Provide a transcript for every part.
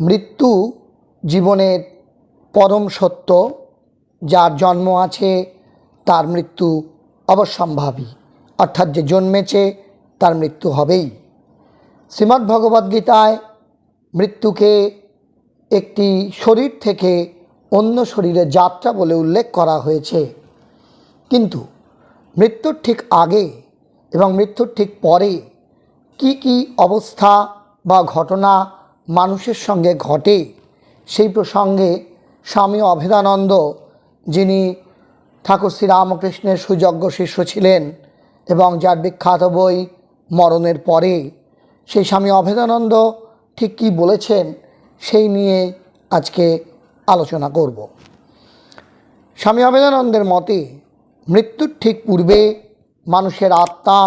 মৃত্যু জীবনের পরম সত্য, যার জন্ম আছে তার মৃত্যু অবশ্যম্ভাবী। অর্থাৎ যে জন্মেছে তার মৃত্যু হবেই। শ্রীমদ্ ভগবদ্গীতায় মৃত্যুকে একটি শরীর থেকে অন্য শরীরে যাত্রা বলে উল্লেখ করা হয়েছে। কিন্তু মৃত্যুর ঠিক আগে এবং মৃত্যুর ঠিক পরে কি কি অবস্থা বা ঘটনা মানুষের সঙ্গে ঘটে। সেই প্রসঙ্গে স্বামী অভেদানন্দ, যিনি ঠাকুর শ্রীরামকৃষ্ণের সুযোগ্য শিষ্য ছিলেন এবং যার বিখ্যাত বই মরণের পরে, সেই স্বামী অভেদানন্দ ঠিক কী বলেছেন সেই নিয়ে আজকে আলোচনা করব। স্বামী অভেদানন্দের মতে, মৃত্যুর ঠিক পূর্বে মানুষের আত্মা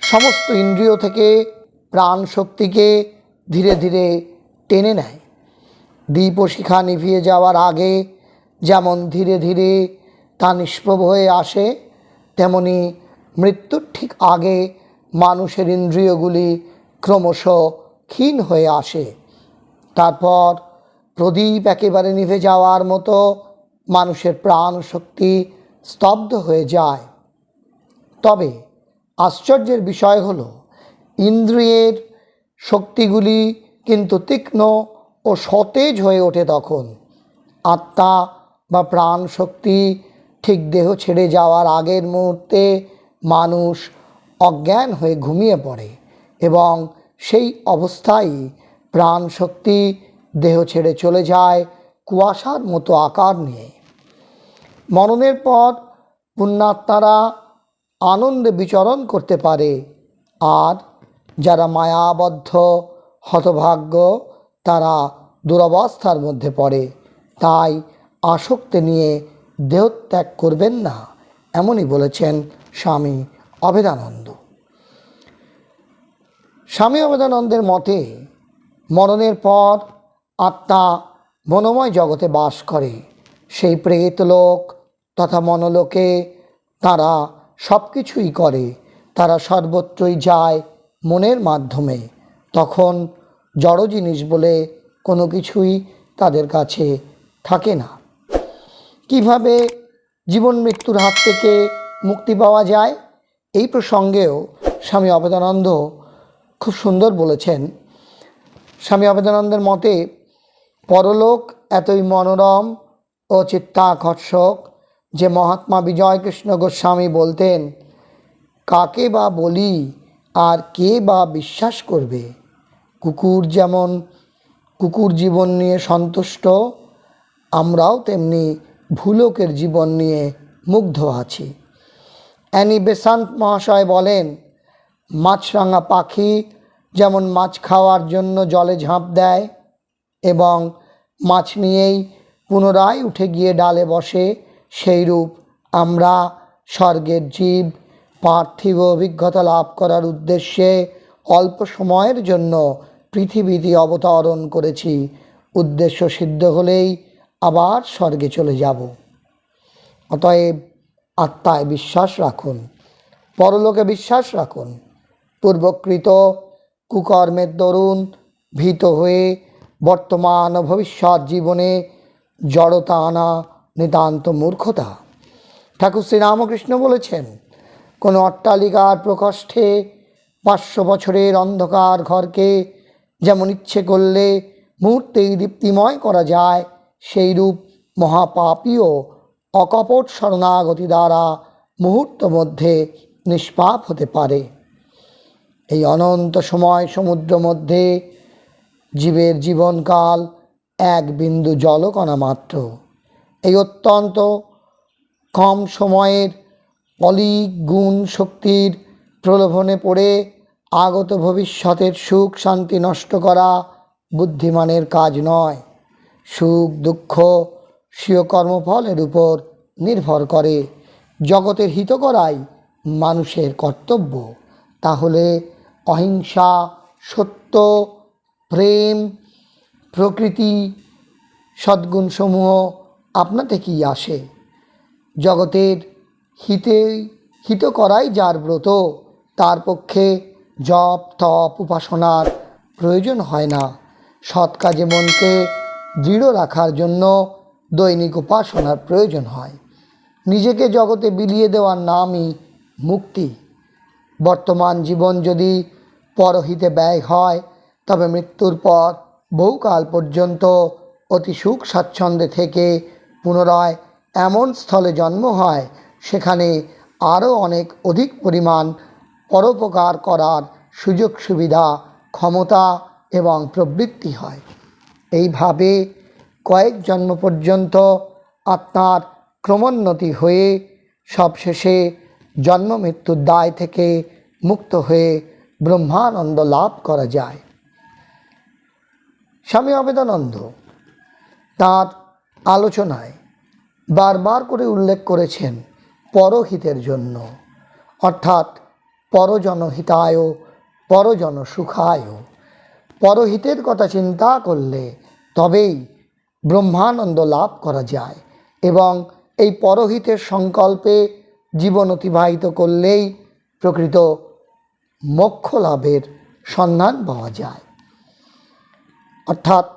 সমস্ত ইন্দ্রিয় থেকে প্রাণ শক্তিকে ধীরে ধীরে টেনে নেয়। দীপ ও শিখা নিভিয়ে যাওয়ার আগে যেমন ধীরে ধীরে তা নিষ্প্রভ হয়ে আসে, তেমনি মৃত্যুর ঠিক আগে মানুষের ইন্দ্রিয়গুলি ক্রমশ ক্ষীণ হয়ে আসে। তারপর প্রদীপ একেবারে নিভে যাওয়ার মতো মানুষের প্রাণ শক্তি স্তব্ধ হয়ে যায়। তবে আশ্চর্যের বিষয় হলো, ইন্দ্রিয়ের শক্তিগুলি কিন্তু তীক্ষ্ণ ও সতেজ হয়ে ওঠে তখন। আত্মা বা প্রাণ শক্তি ঠিক দেহ ছেড়ে যাওয়ার আগের মুহূর্তে মানুষ অজ্ঞান হয়ে ঘুমিয়ে পড়ে এবং সেই অবস্থায় প্রাণ শক্তি দেহ ছেড়ে চলে যায় কুয়াশার মতো আকার নিয়ে। মরণের পর পুণ্যাত্মারা আনন্দে বিচরণ করতে পারে, আর যারা মায়াবদ্ধ, হতভাগ্য, তারা দুরবস্থার মধ্যে পড়ে। তাই আসক্তি নিয়ে দেহত্যাগ করবেন না, এমনই বলেছেন স্বামী অভেদানন্দ স্বামী অভেদানন্দের মতে, মরণের পর আত্মা মনোময় জগতে বাস করে। সেই প্রেতলোক তথা মনোলোকে তারা সব কিছুই করে। তারা সর্বত্রই যায় মনের মাধ্যমে। তখন জড় জিনিস বলে কোনো কিছুই তাদের কাছে থাকে না। কীভাবে জীবন মৃত্যুর হাত থেকে মুক্তি পাওয়া যায়? এই প্রসঙ্গেও স্বামী অবেদানন্দ খুব সুন্দর বলেছেন। স্বামী অবেদানন্দের মতে, পরলোক এতই মনোরম ও চিত্তাকর্ষক যে মহাত্মা বিজয়কৃষ্ণ গোস্বামী বলতেন, কাকে বা বলি আর কে বা বিশ্বাস করবে? কুকুর যেমন কুকুর জীবন নিয়ে সন্তুষ্ট, আমরাও তেমনি ভুলোকের জীবন নিয়ে মুগ্ধ আছি। অ্যানি বেসান্ত মহাশয় বলেন, মাছরাঙা পাখি যেমন মাছ খাওয়ার জন্য জলে ঝাঁপ দেয় এবং মাছ নিয়েই পুনরায় উঠে গিয়ে ডালে বসে, সেইরূপ আমরা স্বর্গের জীব পার্থিব অভিজ্ঞতা লাভ করার উদ্দেশ্যে অল্প সময়ের জন্য পৃথিবীতে অবতরণ করেছি। উদ্দেশ্য সিদ্ধ হলেই আবার স্বর্গে চলে যাব। অতএব আত্মায় বিশ্বাস রাখুন, পরলোকে বিশ্বাস রাখুন। পূর্বকৃত কুকর্মের দরুন ভীত হয়ে বর্তমান ভবিষ্যৎ জীবনে জড়তা আনা নিতান্ত মূর্খতা। ঠাকুর শ্রীরামকৃষ্ণ বলেছেন কোনো অট্টালিকার প্রকোষ্ঠে পাঁচশো বছরের অন্ধকার ঘরকে যেমন ইচ্ছে করলে মুহূর্তেই দীপ্তিময় করা যায়, সেইরূপ মহাপাপীও অকপট শরণাগতি দ্বারা মুহূর্ত মধ্যে নিষ্পাপ হতে পারে। এই অনন্ত সময় সমুদ্র মধ্যে জীবের জীবনকাল এক বিন্দু জলকণা মাত্র। এই অত্যন্ত কম সময়ের অলিক গুণ শক্তির প্রলোভনে পড়ে আগত ভবিষ্যতের সুখ শান্তি নষ্ট করা বুদ্ধিমানের কাজ নয়। সুখ, দুঃখ, স্বীয় কর্মফলের উপর নির্ভর করে। জগতের হিত করাই মানুষের কর্তব্য। তাহলে অহিংসা, সত্য, প্রেম, প্রকৃতি, সদ্গুণসমূহ আপনাতে কি আসে? জগতের হিতে, হিত করাই যার ব্রত। তার পক্ষে জপ, তপ, উপাসনার প্রয়োজন হয় না। সৎ কাজে মনকে দৃঢ় রাখার জন্য দৈনিক উপাসনার প্রয়োজন হয়। নিজেকে জগতে বিলিয়ে দেওয়ার নামই মুক্তি। বর্তমান জীবন যদি পরহিতে ব্যয় হয়, তবে মৃত্যুর পর বহুকাল পর্যন্ত অতি সুখ স্বাচ্ছন্দ্যে থেকে পুনরায় এমন স্থলে জন্ম হয় সেখানে আরও অনেক অধিক পরিমাণ পরোপকার করার সুযোগ সুবিধা, ক্ষমতা এবং প্রবৃত্তি হয়। এইভাবে কয়েক জন্ম পর্যন্ত আত্মার ক্রমোন্নতি হয়ে সবশেষে জন্ম মৃত্যুর দায় থেকে মুক্ত হয়ে ব্রহ্মানন্দ লাভ করা যায়। স্বামী অবেদানন্দ তার আলোচনায় বারবার করে উল্লেখ করেছেন পরহিতের জন্য। অর্থাৎ পরজনহিতায় পরজন সুখায় পরহিতের কথা চিন্তা করলে তবেই ব্রহ্মানন্দ লাভ করা যায় এবং এই পরহিতের সংকল্পে জীবন অতিবাহিত করলেই প্রকৃত মোক্ষ লাভের সন্ধান পাওয়া যায়। অর্থাৎ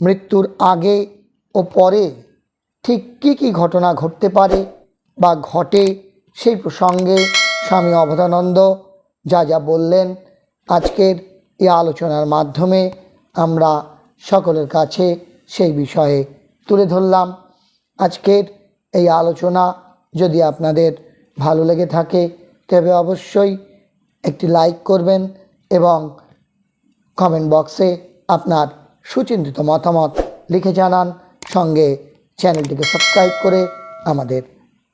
মৃত্যুর আগে ও পরে ঠিক কী কী ঘটনা ঘটতে পারে বা ঘটে সেই প্রসঙ্গে স্বামী অবধানন্দ যা যা বললেন আজকের এই আলোচনার মাধ্যমে আমরা সকলের কাছে সেই বিষয়ে তুলে ধরলাম। আজকের এই আলোচনা যদি আপনাদের ভালো লেগে থাকে, তবে অবশ্যই একটি লাইক করবেন এবং কমেন্ট বক্সে আপনার সুচিন্তিত মতামত লিখে জানান। সঙ্গে চ্যানেলটিকে সাবস্ক্রাইব করে আমাদের